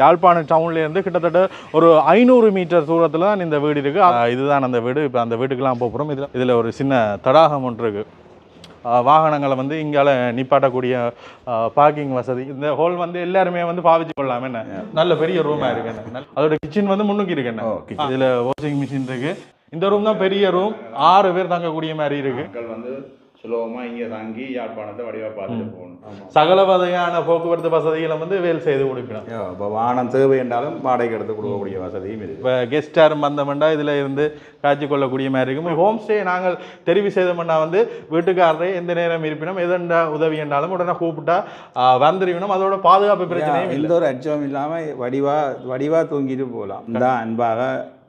யாழ்ப்பாணம் டவுன்ல இருந்து கிட்டத்தட்ட ஒரு ஐநூறு மீட்டர் தூரத்தில் தான் இந்த வீடு இருக்கு. அஹ் இதுதான் அந்த வீடு. இப்போ அந்த வீட்டுக்கெல்லாம் போகிறோம் இதில் இதில் ஒரு சின்ன தடாகம் ஒன்று இருக்கு. அஹ் வாகனங்களை வந்து இங்கால நிப்பாட்டக்கூடிய பார்க்கிங் வசதி. இந்த ஹோல் வந்து எல்லாருமே வந்து பாவிச்சு கொள்ளலாம். என்ன? நல்ல பெரிய ரூமாக இருக்கு. அதோட கிச்சன் வந்து முன்னுக்கு இருக்கு. என்ன. இதில் வாஷிங் மிஷின் இருக்கு. இந்த ரூம் தான் பெரிய ரூம் ஆறு பேர் தங்கக்கூடிய மாதிரி இருக்கு. மக்கள் வந்து சுலபமா இங்க தங்கி யாழ்ப்பாணத்தை வடிவா பார்த்துட்டு போகணும். சகல வகையான போக்குவரத்து வசதிகளை வந்து வேல் செய்து கொடுக்கணும் இப்போ வாகனம் தேவை என்றாலும் வாடகை எடுத்து கொடுக்கக்கூடிய வசதியும் இருக்கு. இப்போ கெஸ்ட் யாரும் வந்தோம்னா இதில் இருந்து காய்ச்சி கொள்ளக்கூடிய மாதிரி இருக்கும். ஹோம் ஸ்டே நாங்கள் தெரிவு செய்தோம்னா வந்து வீட்டுக்காரரே எந்த நேரம் இருப்பினும் எதெண்டா உதவி என்றாலும் உடனே கூப்பிட்டா வந்துருவினும் அதோட பாதுகாப்பு பிரச்சனையும் இல்லை. எந்த ஒரு அச்சமும் இல்லாம வடிவா வடிவா தூங்கிட்டு போகலாம். இந்த அன்பாக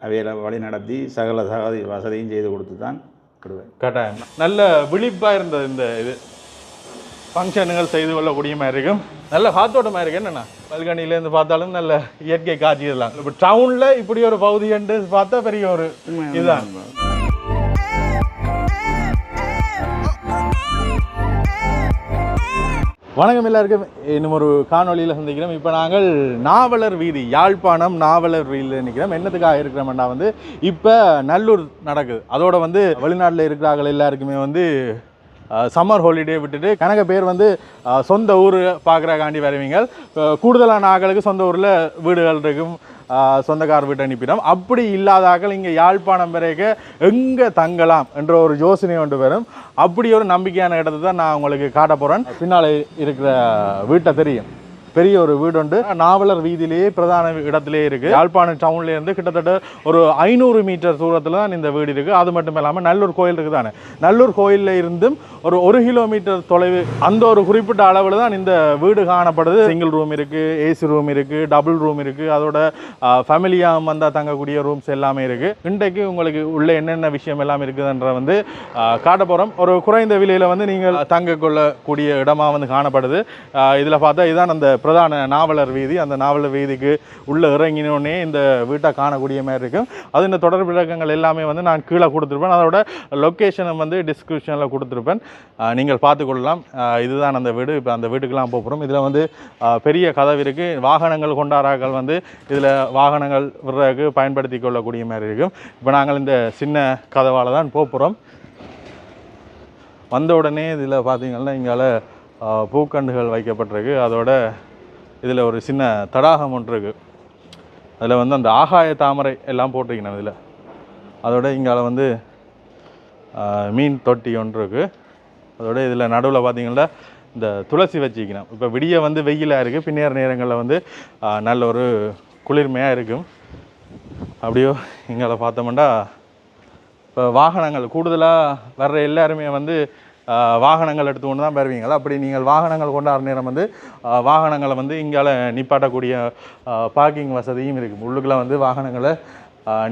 அவையில வழி நடத்தி சகல சகதி வசதியும் செய்து கொடுத்து தான் கட்டாயம். நல்ல விழிப்பாக இருந்தது இந்த இது. ஃபங்க்ஷனுகள் செய்து கொள்ளக்கூடிய மாதிரி இருக்கும் நல்ல காத்தோட்டமாக இருக்கு என்னண்ணா? பல்கனிலேருந்து பார்த்தாலும் நல்ல இயற்கை காட்சி இதெல்லாம். இப்போ டவுனில் இப்படி ஒரு பகுதி என்று பார்த்தா பெரிய ஒரு இதுதான். வணக்கம் எல்லாருக்கும். இன்னும் ஒரு காணொலியில் சந்திக்கிறோம். இப்போ நாங்கள் நாவலர் வீதி யாழ்ப்பாணம் நாவலர் வீதியில் நிற்கிறோம் என்னத்துக்காக இருக்கிறோம்னா வந்து இப்போ நல்லூர் நடக்குது. அதோட வந்து வெளிநாட்டில் இருக்கிறார்கள் எல்லாருக்குமே வந்து சம்மர் ஹாலிடே விட்டுட்டு கணக்க பேர் வந்து சொந்த ஊர் பார்க்குறக்காண்டி வருவீங்க. கூடுதலான ஆக்களுக்கு சொந்த ஊரில் வீடுகள் இருக்கும். சொந்தக்கார வீட்டை அனுப்பிடும் அப்படி இல்லாத இங்கே யாழ்ப்பாணம் வரைக்கு எங்கே தங்கலாம் என்ற ஒரு யோசனை ஒன்று வரும். அப்படி ஒரு நம்பிக்கையான இடத்தை தான் நான் உங்களுக்கு காட்ட போகிறேன் பின்னால் இருக்கிற வீட்டை தெரியும். பெரிய ஒரு வீடு உண்டு நாவலர் வீதியிலேயே பிரதான இடத்திலே இருக்கு. யாழ்ப்பாணம் டவுன்ல இருந்து கிட்டத்தட்ட ஒரு ஐநூறு மீட்டர் தூரத்தில் தான் இந்த வீடு இருக்கு. அது மட்டும் இல்லாமல் நல்லூர் கோயில் இருக்குது தானே நல்லூர் கோயில்ல இருந்தும் ஒரு ஒரு கிலோமீட்டர் தொலைவு அந்த ஒரு குறிப்பிட்ட அளவில் தான் இந்த வீடு காணப்படுது. சிங்கிள் ரூம் இருக்கு ஏசி ரூம் இருக்கு டபுள் ரூம் இருக்கு. அதோட ஃபேமிலியாக வந்தால் தங்கக்கூடிய ரூம்ஸ் எல்லாமே இருக்கு. இன்றைக்கு உங்களுக்கு உள்ள என்னென்ன விஷயம் எல்லாம் இருக்குதுன்ற வந்து காட்ட போகிறோம் ஒரு குறைந்த விலையில் வந்து நீங்கள் தங்க கொள்ளக்கூடிய இடமா வந்து காணப்படுது. இதில் பார்த்தா இதுதான் அந்த பிரதான நாவலர் வீதி அந்த நாவலர் வீதிக்கு உள்ளே இறங்கினோடனே இந்த வீட்டை காணக்கூடிய மாதிரி இருக்கும் அது இந்த தொடர் விளக்கங்கள் எல்லாமே வந்து நான் கீழே கொடுத்துருப்பேன். அதோட லொக்கேஷனை வந்து டிஸ்கிரிப்ஷனில் கொடுத்துருப்பேன். நீங்கள் பார்த்துக்கொள்ளலாம் இதுதான் அந்த வீடு. இப்போ அந்த வீட்டுக்கெல்லாம் போகிறோம் இதில் வந்து பெரிய கதவு இருக்குது வாகனங்கள் கொண்டாடாக்கள் வந்து இதில் வாகனங்கள் விடுறதுக்கு பயன்படுத்தி கொள்ளக்கூடிய மாதிரி இருக்கும் இப்போ நாங்கள் இந்த சின்ன கதவால் தான் போகிறோம் வந்த உடனே இதில் பார்த்தீங்கன்னா இங்கால பூக்கண்டுகள் வைக்கப்பட்டிருக்கு. அதோட இதில் ஒரு சின்ன தடாகம் ஒன்று இருக்குது அதில் வந்து அந்த ஆகாய தாமரை எல்லாம் போட்டிருக்கணும் இதில். அதோட இங்கால வந்து மீன் தொட்டி ஒன்று இருக்குது அதோட இதில் நடுவில் பார்த்தீங்கன்னா இந்த துளசி வச்சுக்கணும் இப்போ விடிய வந்து வெயிலாக இருக்குது பின்னேற நேரங்களில் வந்து நல்ல ஒரு குளிர்மையாக இருக்கும். அப்படியோ இங்கால பார்த்தோம்னா இப்போ வாகனங்கள் கூடுதலாக வர்ற எல்லாருமே வந்து வாகனங்கள் எடுத்து கொண்டு தான் வருவீங்களா? அப்படி நீங்கள் வாகனங்கள் கொண்டாடுற நேரம் வந்து வாகனங்களை வந்து இங்கால நிப்பாட்டக்கூடிய பார்க்கிங் வசதியும் இருக்குது உள்ளுக்குள்ள வந்து வாகனங்களை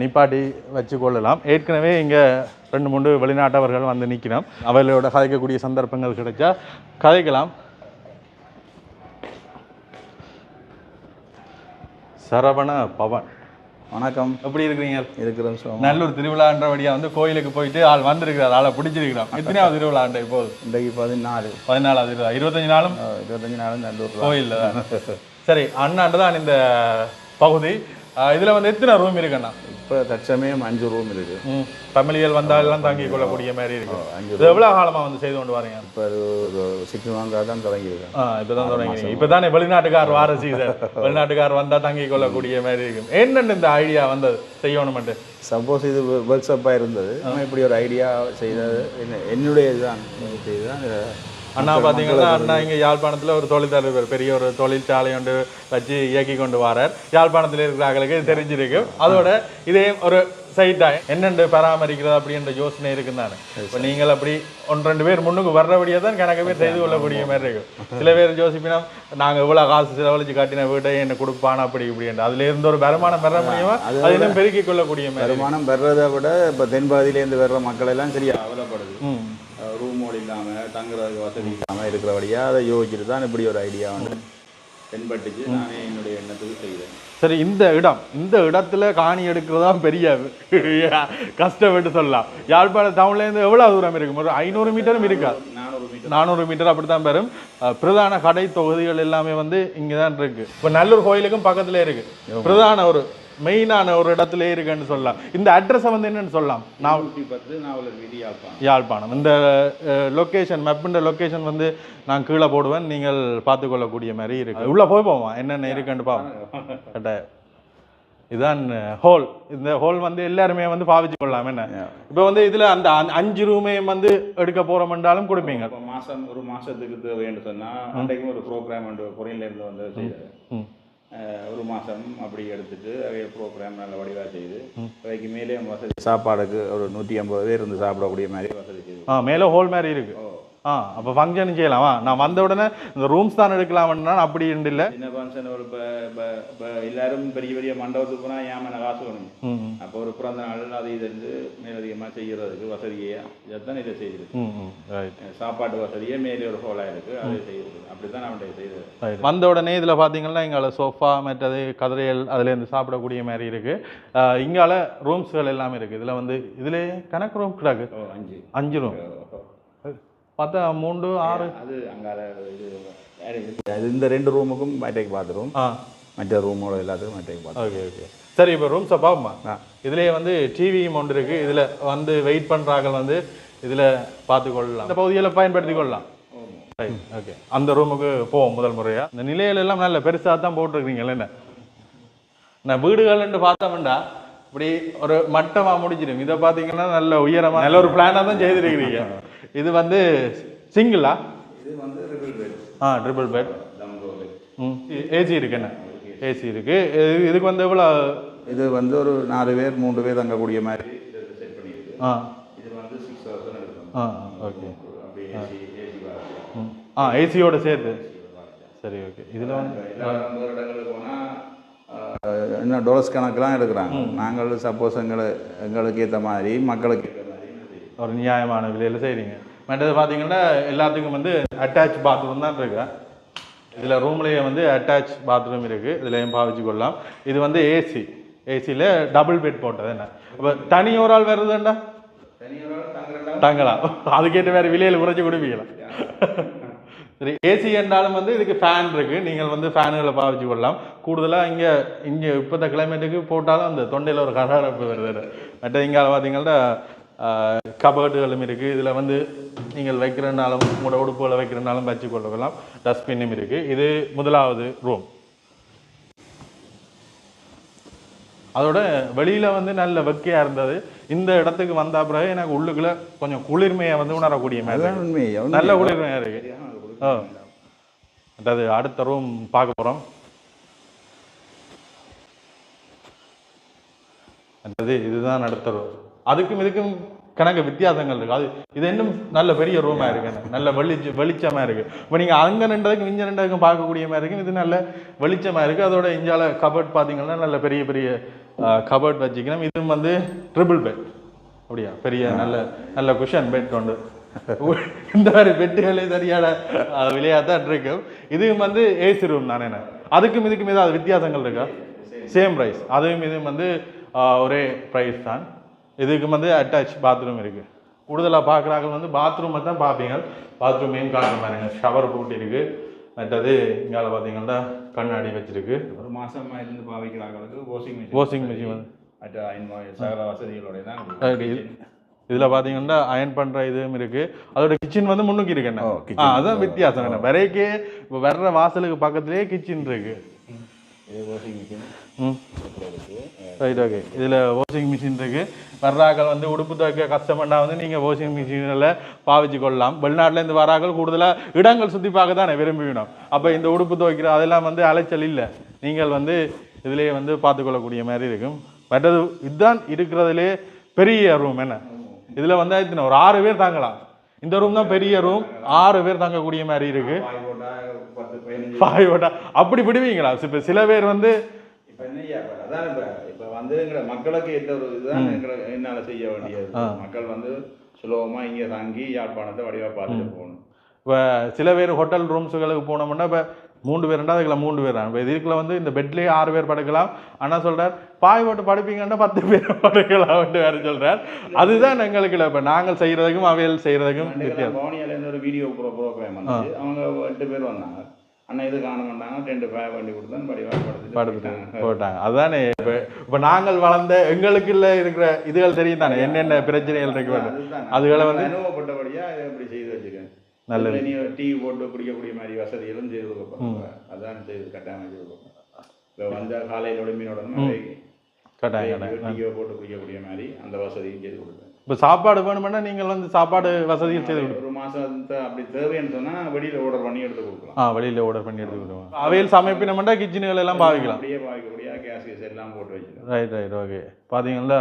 நிப்பாட்டி வச்சு கொள்ளலாம். ஏற்கனவே இங்கே ரெண்டு மூன்று வெளிநாட்டவர்கள் வந்து நிற்கிறோம். அவர்களோட கதைக்கக்கூடிய சந்தர்ப்பங்கள் கிடைச்சா கதைக்கலாம். சரவண பவன். வணக்கம். எப்படி இருக்கிறீங்க? இருக்கிறோம் சுகம் நல்லூர் திருவிழான்றபடியா வந்து கோயிலுக்கு போயிட்டு ஆள் வந்திருக்கிறார் ஆளை பிடிச்சிருக்கிறோம் எத்தனையாவது திருவிழாண்ட இப்போது இன்றைக்கு பதினாலு. பதினாலாவது திருவிழா. இருபத்தஞ்சு நாளும்? இருபத்தஞ்சு நாள் நல்லூர் கோயில்ல தான். சரி அண்ணாண்டு தான் இந்த பகுதி. இதுல வந்து எத்தனை ரூம் இருக்குண்ணா இப்போ தற்சமயம் அஞ்சு ரூம் இருக்கு ம் ஃபேமிலிகள் வந்தால் எல்லாம் தங்கி கொள்ளக்கூடிய மாதிரி இருக்கு. அஞ்சு இது எவ்வளவு காலமா வந்து செய்து கொண்டு வரீங்க? இப்போ ஒரு சிக்ஸ் மந்தாக தான் தொடங்கியிருக்கேன் ஆ இப்பதான் தொடங்கினீங்க. இப்பதானே வெளிநாட்டுக்கார் வார சீசன் வெளிநாட்டுக்கார் வந்தா தங்கி கொள்ளக்கூடிய மாதிரி இருக்கும் என்னென்ன இந்த ஐடியா வந்தது? செய்யணுமெண்டு சப்போஸ் இது ஒர்க் ஷாப்பாக இருந்தது. இப்படி ஒரு ஐடியா செய்தது என்ன என்னுடைய இதுதான் செய்துதான் இதை அண்ணா பார்த்தீங்கன்னா அண்ணா இங்கே யாழ்ப்பாணத்தில் ஒரு தொழிற்சாலை பெரிய ஒரு தொழிற்சாலை ஒன்று வச்சு இயக்கி கொண்டு வரார். யாழ்ப்பாணத்தில் இருக்கிறார்களுக்கு இது தெரிஞ்சிருக்கு. அதோட இதே ஒரு சைட்டா என்னென்று பராமரிக்கிறது அப்படின்ற யோசனை இருக்குன்னு தானே இப்போ நீங்கள் அப்படி ஒன்று ரெண்டு பேர் முன்னுக்கு வர்றபடியே தான் கணக்கு பேர் செய்து கொள்ளக்கூடிய மாதிரி இருக்கும் சில பேர் யோசிப்பினா நாங்கள் இவ்வளோ காசு செலவழிச்சு கட்டின வீட்டை என்ன கொடுப்பானா? அப்படி இப்படின்ற அதுல இருந்து ஒரு வருமானம் பெற முடியுமா அது இன்னும் பெருக்கிக் கொள்ளக்கூடிய வருமானம் வர்றதை விட இப்போ தென்பகுதியிலேருந்து வர்ற மக்கள் எல்லாம் சரியா அவலப்படுது. ரூமோடு இல்லாமல் தங்குறதுக்கு வசதி இல்லாமல் இருக்கிறபடியாக அதை யோசிச்சுட்டு தான் இப்படி ஒரு ஐடியா வந்து தென்பட்டுச்சு. நானே என்னுடைய எண்ணத்துக்கு செய்தேன். சரி இந்த இடம் இந்த இடத்துல காணி எடுக்கிறதா பெரிய கஷ்டப்பட்டு சொல்லலாம். யாழ்ப்பாணம் டவுன்லேருந்து எவ்வளோ தூரம் இருக்கும் ஒரு ஐநூறு மீட்டரும் இருக்கா? நானூறு மீட்டர். அப்படி தான் பெறும். பிரதான கடை தொகுதிகள் எல்லாமே வந்து இங்கே தான் இருக்கு. இப்போ நல்லூர் கோயிலுக்கும் பக்கத்துல இருக்கு. பிரதான ஒரு மெயினான ஒரு இடத்துல இருக்குன்னு சொல்லலாம். இந்த அட்ரஸை வந்து என்னன்னு சொல்லலாம்? நான் யாழ்ப்பாணம். இந்த லொக்கேஷன் மேப்புன்ற லொக்கேஷன் வந்து நான் கீழே போடுவேன். நீங்கள் பார்த்துக்கொள்ளக்கூடிய மாதிரி இருக்கு. உள்ள போய் போவோம். என்னென்ன இருக்குன்னு பார்ப்போம் கட்டாயம். இதுதான் ஹோல் இந்த ஹோல் வந்து எல்லாருமே வந்து பாவிச்சு கொள்ளலாம். என்ன? இப்போ வந்து இதுல அந்த அஞ்சு- ரூமையும் வந்து எடுக்க போறோம்ன்றாலும் கொடுப்பீங்க. மாதம் ஒரு மாதத்துக்கு தேவைன்னு சொன்னால் அன்றைக்கும் ஒரு ப்ரோக்ராம் பொறியிலேருந்து வந்து ஒரு மாதம் அப்படி எடுத்துட்டு அவைய ப்ரோக்ராம் நல்ல வடிவாக செய்து அவைக்கு மேலே வசதி சாப்பாடுக்கு ஒரு நூற்றி ஐம்பது பேர் இருந்து சாப்பிடக்கூடிய மாதிரி வசதி செய்து. ஆ மேலே ஹோல் மாதிரி இருக்கு. ஆ அப்போ ஃபங்க்ஷன் செய்யலாமா. நான் வந்த உடனே இந்த ரூம்ஸ் தான் எடுக்கலாம்னா அப்படி இல்லை. சின்ன ஃபங்க்ஷன் ஒரு இப்போ எல்லாரும் பெரிய பெரிய மண்டபத்துக்கு போனால் ஏமான காசு வேணும் ம் ம், அப்போ ஒரு பிறந்த நாள் அது இது இருந்து மேலதிகமாக செய்கிறதுக்கு வசதியை. இதைத்தான் இதை செய்திருக்கு சாப்பாட்டு வசதியே மேலே ஒரு ஹோலாக இருக்குது அதை செய்யுது அப்படி தான் அவன்கிட்ட செய்தது. வந்த உடனே இதில் பார்த்தீங்கன்னா எங்களை சோஃபா மற்றது கதிரையல் அதுலேருந்து சாப்பிடக்கூடிய மாதிரி இருக்குது இங்கால ரூம்ஸ்கள் எல்லாமே இருக்குது இதில் வந்து இதில் கணக்கு ரூம் கிடக்கு. அஞ்சு. அஞ்சு ரூம் பார்த்தா மூன்று ஆறு. அது அது இந்த ரெண்டு ரூமுக்கும் மேட்டைக்கு பாத்ரூம் ஆ. மற்ற ரூமோட எல்லாத்துக்கும் மேட்டைக்கு பாத்ரூம் ஓகே ஓகே. சரி இப்போ ரூம்ஸை பார்ப்போமா ஆ. இதுலேயே வந்து டிவியும் ஒன்று இருக்குது இதில் வந்து வெயிட் பண்ணுறாங்க வந்து இதில் பார்த்துக்கொள்ளலாம். இந்த பகுதியில் பயன்படுத்தி கொள்ளலாம் ஓகே அந்த ரூமுக்கு போவோம் முதல் முறையாக இந்த நிலையில எல்லாம் நல்ல பெருசாக தான் போட்டிருக்கீங்களே என்ன? நான் வீடுகள்னு பார்த்தோம்டா இப்படி ஒரு மட்டமாக முடிச்சிடும் இதை பார்த்தீங்கன்னா நல்ல உயரமாக நல்ல ஒரு பிளானாக தான் செய்திருக்கிறீங்க. இது வந்து சிங்கிளா இது வந்து ரிபிள் பெட் ஆ ட்ரிபிள் பெட் ம் ஏசி இருக்கு என்ன? ஏசி இருக்கு. இது- இதுக்கு வந்து எவ்வளோ? இது வந்து ஒரு நாலு பேர் மூன்று பேர் தங்கக்கூடிய மாதிரி ஆ. இது வந்து சிக்ஸ் தௌசண்ட் எடுக்கும் ஆ ஓகே ஆ ஏசியோட சேர்த்து? சரி ஓகே இதில் வந்து இன்னும் டோலஸ் கணக்கெலாம் எடுக்கிறாங்க. நாங்கள் சப்போஸ் எங்களை எங்களுக்கு ஏற்ற மாதிரி மக்களுக்கு. ஒரு நியாயமான விலையில் செய்கிறீங்க மற்றது பார்த்தீங்கன்னா எல்லாத்துக்கும் வந்து அட்டாச் பாத்ரூம் தான் இருக்கு. இதில் ரூம்லேயே வந்து அட்டாச் பாத்ரூம் இருக்குது இதுலேயும் பாவிச்சு கொள்ளலாம் இது வந்து ஏசி ஏசியில் டபுள் பெட் போட்டது என்ன? அப்போ தனி ஒரு ஆள் வருதுண்டா தனியார் அதுக்கேற்ற வேறு விலையில் குறைச்சி கொடுப்பீங்களா? சரி ஏசி என்றாலும் வந்து இதுக்கு ஃபேன் இருக்குது நீங்கள் வந்து ஃபேனுகளை பாவிச்சு கொள்ளலாம் கூடுதலாக இங்கே இங்கே இப்போத்த கிளைமேட்டுக்கு போட்டாலும் அந்த தொண்டையில் ஒரு கரகரப்பு வருது. மற்ற இங்கே பார்த்தீங்கன்னா கபர்டுகளும் இருக்குது இதில் வந்து நீங்கள் வைக்கிறனாலும் உங்களோட உடுப்புகளை வைக்கிறனாலும் வச்சு கொள்ளலாம். டஸ்ட்பின்னும் இருக்குது இது முதலாவது ரூம் அதோட வெளியில் வந்து நல்ல வெக்கையாக இருந்தது. இந்த இடத்துக்கு வந்த பிறகு எனக்கு உள்ளுக்குள்ள கொஞ்சம் குளிர்மையை வந்து உணரக்கூடிய மாதிரி. நல்ல குளிர்மையாக இருக்கு. அதாவது அடுத்த ரூம் பார்க்க போகிறோம் அடுத்தது இதுதான் அடுத்த ரூம் அதுக்கும் இதுக்கும் கணக்கு வித்தியாசங்கள் இருக்கு. அது இது இன்னும் நல்ல பெரிய ரூமாக இருக்கு. நல்ல வெளிச்ச வெளிச்சமாக இருக்குது இப்போ நீங்கள் அங்கே ரெண்டதுக்கும் இங்கே ரெண்டதுக்கும் பார்க்கக்கூடிய மாதிரி இருக்கும் இது நல்ல வெளிச்சமாக இருக்கு. அதோட இஞ்சால கபர்ட் பார்த்தீங்கன்னா நல்ல பெரிய பெரிய கபர்ட் வச்சுக்கணும் இதுவும் வந்து ட்ரிபிள் பெட் அப்படியா? பெரிய நல்ல நல்ல குஷன் பெட் கொண்டு இந்த மாதிரி பெட்டுகளே சரியான விளையாதான் இருக்கும். இதுவும் வந்து ஏசி ரூம் தானே என்ன? அதுக்கும் இதுக்கும் ஏதாவது வித்தியாசங்கள் இருக்கா? சேம் ப்ரைஸ் அதுவும் இதுவும் வந்து ஒரே ப்ரைஸ் தான். இதுக்கு வந்து அட்டாச் பாத்ரூம் இருக்கு. கூடுதலாக பார்க்குறாங்க வந்து பாத்ரூமை தான் பார்ப்பீங்க பாத்ரூமையும் காட்டுற பாருங்க. ஷவர் போட்டு இருக்கு. மற்றது இங்கால பார்த்தீங்கன்னா கண்ணாடி வச்சிருக்கு. ஒரு மாசமா இருந்து பாவிக்கிறாங்களுக்கு வாஷிங் மிஷின் வாஷிங் மிஷின் வந்து. சகல வசதிகளோட தான் இதுல பாத்தீங்கன்னா அயன் பண்ற இதுவும் இருக்கு. அதோட கிச்சன் வந்து முன்னுக்கு இருக்கு என்ன. அதான் வித்தியாசம். என்ன வரைக்கே இப்போ வர்ற வாசலுக்கு பக்கத்துலயே கிச்சன் இருக்கு இது வாஷிங் மிஷின் ம் ரைட் ஓகே இதில் வாஷிங் மிஷின் இருக்கு. வர்றாக்கள் வந்து உடுப்பு துவைக்க கஷ்டப்பட்டா வந்து நீங்கள் வாஷிங் மிஷினில் பாவிச்சு கொள்ளலாம். வெளிநாட்டிலேருந்து வராக்கள் கூடுதலாக இடங்கள் சுற்றி பார்க்க தானே விரும்பிவிடும் அப்போ இந்த உடுப்பு துவைக்கிற அதெல்லாம் வந்து அலைச்சல் இல்லை. நீங்கள் வந்து இதிலேயே வந்து பார்த்துக்கொள்ளக்கூடிய மாதிரி இருக்கும். மற்றது இதுதான் இருக்கிறதுலே பெரிய ரூம் என்ன? இதில் வந்து ஒரு ஆறு பேர் தாங்கலாம். இந்த ரூம் தான் பெரிய ரூம் ஆறு பேர் தங்கக்கூடிய மாதிரி இருக்கு. பாய் போட்டா பத்து பதினஞ்சு பாய் ஓட்டா. அப்படி விடுவீங்களா? இப்போ சில பேர் வந்து அதான் இப்ப இப்ப வந்து எங்களை மக்களுக்கு எந்த ஒரு இதுதான் எங்களை என்னால செய்ய வேண்டியது. மக்கள் வந்து சுலபமா இங்க தங்கி யாழ்ப்பாணத்தை வடிவா பார்த்துட்டு போகணும். இப்போ சில பேர் ஹோட்டல் ரூம்ஸுகளுக்கு போனோம்னா இப்போ மூன்று பேர் அதுக்குள்ள மூன்று பேர் இப்போ இதுக்குள்ள வந்து இந்த பெட்லேயே ஆறு பேர் படுக்கலாம். ஆனால் சொல்றார் பாய் போட்டு படுப்பீங்கன்னா பத்து பேர் படுக்கலாம்னு வேற சொல்றார். அதுதான் எங்களுக்கு இப்போ நாங்கள் செய்யறதுக்கும் அவையல் செய்யறதுக்கும் வித்தியாசம். ஒரு வீடியோ ப்ரோ ப்ரோக்ராம் அவங்க எட்டு பேர் வந்தாங்க. அண்ணா இது காண மாட்டாங்க ரெண்டு பேர் வண்டி கொடுத்தேன் படிவாக படுத்துட்டு. போட்டாங்க அதானே இப்போ இப்போ நாங்கள் வளர்ந்த எங்களுக்குள்ள இருக்கிற இதுகள் தெரியும் தானே? என்னென்ன பிரச்சனைகள் இருக்கு? அதுதான். அதுகளை வந்து அனுபவப்பட்டபடியா இதை இப்படி செய்து வச்சுக்கேன் நல்லது. நீ டீ போட்டு குடிக்கக்கூடிய மாதிரி வசதிகளும் செய்து கொடுப்பாங்க. அதான் செய்து கட்டாயம் செய்து கொடுப்போம் இப்போ வந்த காலையில் ஒளிம்பினோட கட்டாயம் டீயோ போட்டு குடிக்கக்கூடிய மாதிரி அந்த வசதியும் செய்து கொடுப்பேன். இப்போ சாப்பாடு வேணுமென்னா நீங்கள் வந்து சாப்பாடு வசதிகள் செய்து கொடுப்போம் ஒரு மாசத்தை அப்படி தேவைன்னு சொன்னா வெளியில ஆர்டர் பண்ணி எடுத்து கொடுக்கலாம். ஆ வெளியில் ஆர்டர் பண்ணி எடுத்துக்கிடுவோம் அவையில் சமைப்பினமெண்டா கிச்சனுகள் எல்லாம் பாவிக்கலாம். அப்படியே பாய்க்கக்கூடிய கேஸ் கேஸ் எல்லாம் போட்டு வச்சுக்கலாம். ரைட் ரைட் ஓகே பார்த்தீங்களா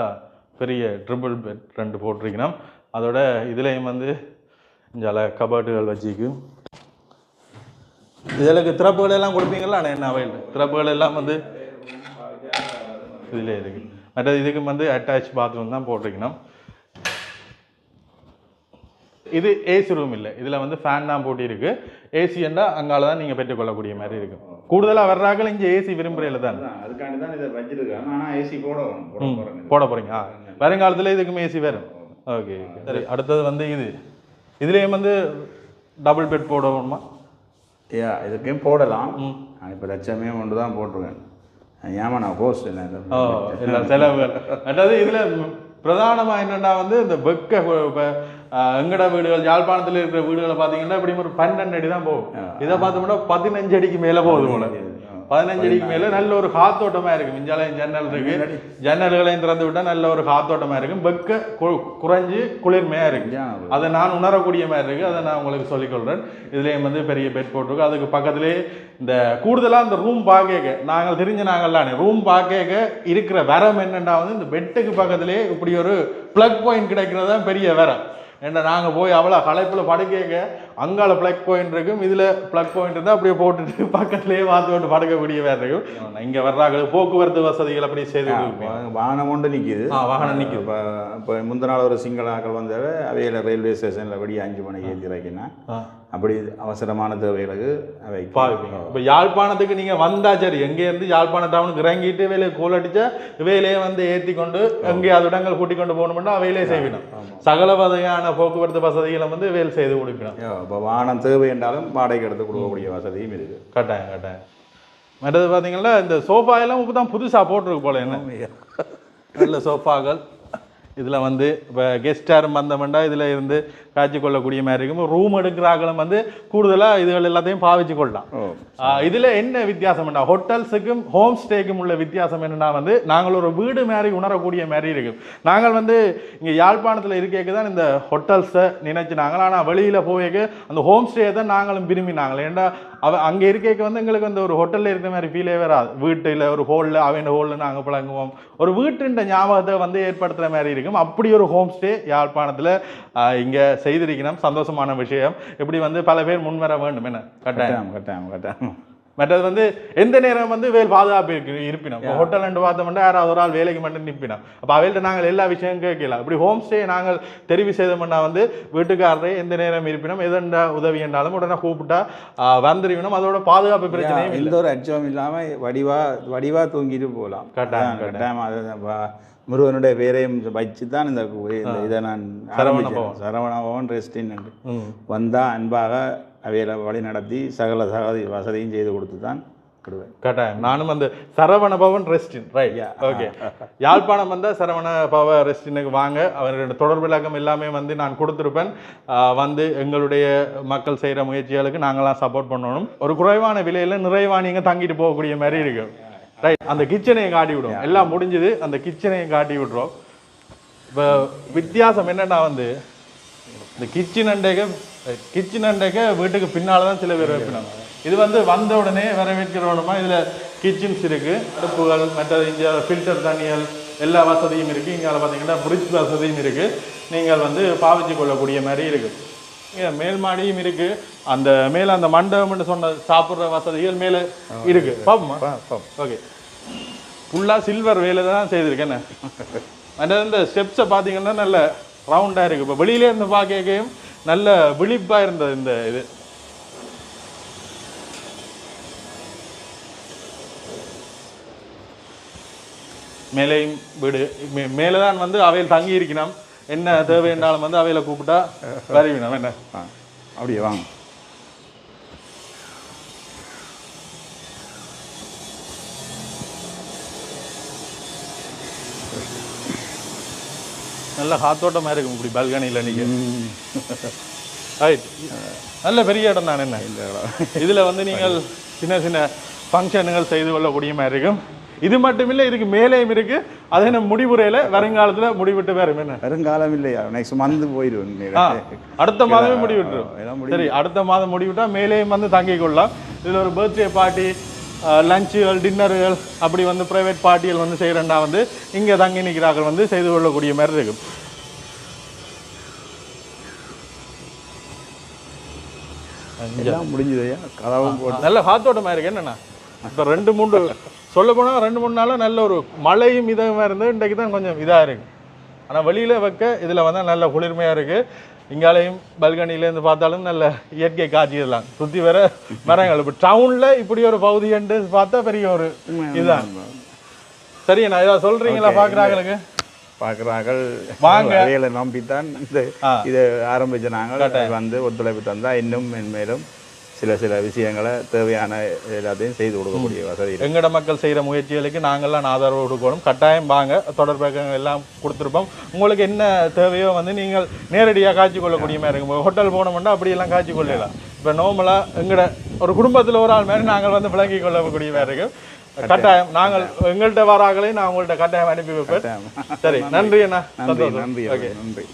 பெரிய ட்ரிபிள் பெட் ரெண்டு போட்டிருக்கணும். அதோட இதுலேயும் வந்து இஞ்சால கபர்ட்டுகள் வச்சுக்கு இதற்கு திறப்புகள் எல்லாம் கொடுப்பீங்களா? அண்ணா என்ன அவையில் திறப்புகள் எல்லாம் வந்து இதில் இருக்கு. மற்றது இதுக்கு வந்து அட்டாச் பாத்ரூம் தான் போட்டிருக்கணும். இது ஏசி ரூம் இல்லை. இதில் வந்து ஃபேன் தான் போட்டி இருக்கு ஏசி என்றால் அங்கால தான் நீங்கள் பெற்றுக்கொள்ளக்கூடிய மாதிரி இருக்கும் கூடுதலாக வர்றாக்கள் இங்கே ஏசி விரும்புறையில் தான். அதுக்காண்டி தான் இதை வச்சிருக்காங்க ஆனா ஏசி போட போட ஆ வருங்காலத்தில் இதுக்கும் ஏசி வரும் ஓகே சரி அடுத்தது வந்து இது. இதுலேயும் வந்து டபுள் பெட் போடணுமா? யா இதுக்கும் போடலாம். நான் இப்போ லட்சமே ஒன்று தான் போட்டிருக்கேன் ஏமா நான் ஓ இல்லை செலவுகள். அதாவது இதில் பிரதானமாக என்னென்னா வந்து இந்த வெக்க இப்போ எங்கட வீடுகள் யாழ்ப்பாணத்தில் இருக்கிற வீடுகளை பார்த்தீங்கன்னா இப்படி ஒரு பன்னெண்டு அடி தான் போகும் இதை பார்த்தோம்னா பதினஞ்சு அடிக்கு மேலே போகுது போல. பதினஞ்சு அடிக்கு மேலே நல்ல ஒரு காத்தோட்டமா இருக்கும். இஞ்சாலையும் ஜன்னல் இருக்கு. ஜன்னல்களையும் திறந்து விட்டா நல்ல ஒரு காத்தோட்டமா இருக்கும். வெக்க குறைஞ்சு குளிர்மையா இருக்கு அதை நான் உணரக்கூடிய மாதிரி இருக்கு. அதை நான் உங்களுக்கு சொல்லிக்கொள்றேன். இதுலேயும் வந்து பெரிய பெட் போட்டிருக்கு. அதுக்கு பக்கத்துலேயே இந்த கூடுதலாக இந்த ரூம் பார்க்க நாங்கள் தெரிஞ்ச நாங்கள்லானே ரூம் பார்க்க இருக்கிற வரம் என்னன்னா வந்து இந்த பெட்டுக்கு பக்கத்துலேயே இப்படி ஒரு ப்ளக் பாயிண்ட் கிடைக்கிறது தான் பெரிய வரம். ஏன்னா நாங்கள் போய் அவ்வளோ களைப்பில் படுக்க அங்கால ப்ளக் பாயிண்ட் இருக்கும் இதில் ப்ளக் பாயிண்ட் இருந்தால் அப்படியே போட்டுட்டு பக்கத்துலேயே வாத்து போட்டு படுக்கக்கூடிய வேறு இருக்கும். இங்கே வர்றாங்க போக்குவரத்து வசதிகள் அப்படி செய்து கொடுப்போம் வாகனம் கொண்டு நிற்கிது ஆ வாகனம் நிற்குது இப்போ இப்போ முந்தின நாள் ஒரு சிங்கள ஆக்கள் வந்தவ அவையில் ரயில்வே ஸ்டேஷனில் படி அஞ்சு மணிக்கு ஏற்றி இறக்கினா ஆ. அப்படி அவசரமான தேவைகளுக்கு அவை இப்போ யாழ்ப்பாணத்துக்கு நீங்கள் வந்தா சரி எங்கேருந்து யாழ்ப்பாண டவுனுக்கு இறங்கிட்டு வேலையை கோல் அடிச்சா வேலையை வந்து ஏற்றி கொண்டு எங்கேயாவது இடங்கள் கூட்டி கொண்டு போகணும்னா வேலையை செய்விடும் சகல வகையான போக்குவரத்து வசதிகளை வந்து வேலை செய்து கொடுக்கணும். இப்போ வாகனம் தேவை என்றாலும் வாடகைக்கு எடுத்து கொடுக்கக்கூடிய வசதியும் இருக்குது. கட்டாயம் கட்டாயம். மற்றது பார்த்தீங்கன்னா இந்த சோஃபா எல்லாம் இப்போ தான் புதுசாக போட்டிருக்கு போல என்ன? நல்ல சோஃபாக்கள். இதில் வந்து இப்போ கெஸ்ட் யாரும் வந்தோம்னா இதில் இருந்து காய்ச்சி கொள்ளக்கூடிய மாதிரி இருக்கும். ரூம் எடுக்கிறாங்களும் வந்து கூடுதலாக இதுகள் எல்லாத்தையும் பாவிச்சு கொள்ளலாம். இதுல என்ன வித்தியாசம்னா ஹோட்டல்ஸுக்கும் ஹோம் ஸ்டேக்கும் உள்ள வித்தியாசம் என்னன்னா வந்து நாங்கள் ஒரு வீடு மாதிரி உணரக்கூடிய மாதிரி இருக்கும். நாங்கள் வந்து இங்க யாழ்ப்பாணத்துல இருக்கேக்கு தான் இந்த ஹோட்டல்ஸை நினைச்சு நாங்கள் ஆனா வெளியில போயக்கு அந்த ஹோம் ஸ்டே தான் நாங்களும் விரும்பினாங்க. ஏன்டா அவ அங்கே இருக்கேக்கு வந்து எங்களுக்கு அந்த ஒரு ஹோட்டலில் இருக்கிற மாதிரி ஃபீலே வராது. வீட்டில் ஒரு ஹோலில் அவன் ஹோலில் நாங்கள் பழங்குவோம் ஒரு வீட்டுன்ற ஞாபகத்தை வந்து ஏற்படுத்துகிற மாதிரி இருக்கும். அப்படி ஒரு ஹோம் ஸ்டே யாழ்ப்பாணத்தில் இங்கே செய்திருக்கணும். சந்தோஷமான விஷயம். இப்படி வந்து பல பேர் முன்வர வேண்டும். என்ன? கட்டாயம். கட்டாயம் கட்டாயம் கட்டாயம். மற்றது வந்து எந்த நேரம் வந்து வேல் பாதுகாப்பு இருக்கு இருப்பினம். இப்போ ஹோட்டல் ரெண்டு பார்த்தோம்னா யாராவது ஒரு ஆள் வேலைக்கு மட்டும் நிற்பினோம். அப்போ அவையில்ட்ட நாங்கள் எல்லா விஷயம் கேட்கலாம் இப்படி ஹோம் ஸ்டே நாங்கள் தெரிவு செய்தோம்னா வந்து வீட்டுக்காரரே எந்த நேரம் இருப்பினோம் எதெண்டா உதவி என்றாலும் உடனே கூப்பிட்டா வந்துருவினோம் அதோட பாதுகாப்பு பிரச்சனையும் எந்த ஒரு அச்சம் இல்லாம வடிவா வடிவா தூங்கிட்டு போகலாம். கட்டாயம், கட்டாயம். முருகனுடைய பேரையும் வச்சு தான் இந்த இதை நான் ஆரம்பிச்சேன். சரவணபவன் ரெஸ்டின் ம். வந்தா அன்பாக அவையில வழி நடத்தி சகல சகதி வசதியும் செய்து கொடுத்து தான் விடுவேன் கட்டாயம். நானும் அந்த சரவண பவன் ரெஸ்டின் ரைட் ஓகே யாழ்ப்பாணம் வந்தால் சரவண பவ ரெஸ்டினுக்கு வாங்க. அவரோட தொடர்பு இலக்கம் எல்லாமே வந்து நான் கொடுத்துருப்பேன். வந்து எங்களுடைய மக்கள் செய்கிற முயற்சிகளுக்கு நாங்களாம் சப்போர்ட் பண்ணணும். ஒரு குறைவான விலையில் நிறைவா நீங்கள் தங்கிட்டு போகக்கூடிய மாதிரி இருக்கு. ரைட் அந்த கிச்சனையும் காட்டி விடுவோம். எல்லாம் முடிஞ்சது. அந்த கிச்சனையும் காட்டி விட்றோம் இப்போ வித்தியாசம் என்னன்னா வந்து இந்த கிச்சன் அண்டைக்கு கிச்சன் அண்டைக்கு வீட்டுக்கு பின்னால் தான் சில பேர் வைப்பினாங்க. இது வந்து வந்த உடனே வரவேற்கிறோமா இதில் கிச்சன்ஸ் இருக்குது அடுப்புகள் மற்றது இங்கே ஃபில்டர் தண்ணிகள் எல்லா வசதியும் இருக்குது இங்கே பார்த்தீங்கன்னா ஃப்ரிட்ஜ் வசதியும் இருக்குது நீங்கள் வந்து பாவிச்சு கொள்ளக்கூடிய மாதிரி இருக்குது மேல் மாடியும் இருக்குது அந்த மேலே அந்த மண்டபம்னு சொன்ன சாப்பிட்ற வசதிகள் மேலே பாப்போமா? ஓகே ஃபுல்லாக சில்வர் வேலை தான் செய்திருக்கேன் இந்த ஸ்டெப்ஸை பார்த்தீங்கன்னா நல்ல ரவுண்டாக இருக்குது இப்போ வெளியிலே இருந்து பார்க்கையும் நல்ல விழிப்பாக இருந்தது இந்த இது. மேலேயும் வீடு. மேலே தான் வந்து அவையில் தங்கி இருக்கணும். என்ன தேவை என்றாலும் வந்து அவையில் கூப்பிட்டா வருவினம். என்ன? அப்படியே வாங்க. நல்ல காத்தோட்டமா இருக்கும் இப்படி பால்கனியில் நீங்க. ரைட் நல்ல பெரிய இடம் தான் என்ன? இதுல வந்து நீங்கள் சின்ன சின்ன ஃபங்க்ஷனுகள் செய்து கொள்ளக்கூடிய மாதிரி இருக்கும். இது மட்டும் இல்லை இதுக்கு மேலேயும் இருக்கு. அது என்ன முடிவுரையில வருங்காலத்துல முடிவிட்டு வரும் என்ன? வருங்காலம் இல்லையா? நெக்ஸ்ட் மந்த் போயிடுவேன் ஆ, அடுத்த மாதமே முடிவிட்டுரும். சரி அடுத்த மாதம் முடிவிட்டா மேலேயும் வந்து தங்கிக் கொள்ளலாம். இதுல ஒரு பர்த்டே பார்ட்டி லஞ்சுகள் டின்னர்கள் அப்படி வந்து ப்ரைவேட் பார்ட்டிகள் வந்து செய்கிறேன்டா வந்து இங்க தங்கி நிற்கிறார்கள் வந்து செய்து கொள்ளக்கூடிய மாதிரி இருக்கும். முடிஞ்சதையா கதவும் போட்டு. நல்ல காத்தோட்டமா இருக்கு. என்னண்ணா? இப்போ ரெண்டு மூணு சொல்ல போனா ரெண்டு மூணு நாளா நல்ல ஒரு மழையும் இதமாக இருந்து இன்றைக்கு தான் கொஞ்சம் இதா இருக்கு. ஆனா வெளியில வைக்க இதுல வந்து நல்ல குளிர்மையா இருக்கு. இங்காலையும் பல்கனில இருந்து பார்த்தாலும் நல்ல இயற்கை காட்சி இதெல்லாம் சுத்தி வர மரங்கள். இப்போ டவுன்ல இப்படி ஒரு பகுதி என்று பார்த்தா பெரிய ஒரு இதுதான். சரி நான் ஏதாவது சொல்றீங்களா? பாக்குறாங்களுக்கு பார்க்குறார்கள். வாங்க. வேலை நம்பித்தான். இந்த ஆ. இதை ஆரம்பிச்ச நாங்கள். வந்து ஒத்துழைப்பு தந்தா இன்னும் மென்மேலும் சில சில விஷயங்களை தேவையான எல்லாத்தையும் செய்து கொடுக்கக்கூடிய வசதி. எங்கட மக்கள் செய்கிற முயற்சிகளுக்கு நாங்கள்லாம் ஆதரவு கொடுக்கணும். கட்டாயம் வாங்க தொடர்பு எல்லாம் கொடுத்துருப்போம். உங்களுக்கு என்ன தேவையோ வந்து நீங்கள் நேரடியாக காய்ச்சி கொள்ளக்கூடிய மாதிரி இருக்கும். ஹோட்டல் போனோம்னா அப்படியெல்லாம் காய்ச்சி கொள்ளலாம் இப்போ நார்மலாக எங்கட ஒரு குடும்பத்தில் ஒரு ஆள் மாதிரி நாங்கள் வந்து விளங்கி கொள்ளக்கூடிய மாதிரி இருக்கும். கட்டாயம். நாங்கள் எங்கள்கிட்ட வராங்களே நான் உங்கள்கிட்ட கட்டாயம் அனுப்பி வைப்பேன். சரி நன்றி. அண்ணா. நன்றி. நன்றி ஓகே. நன்றி.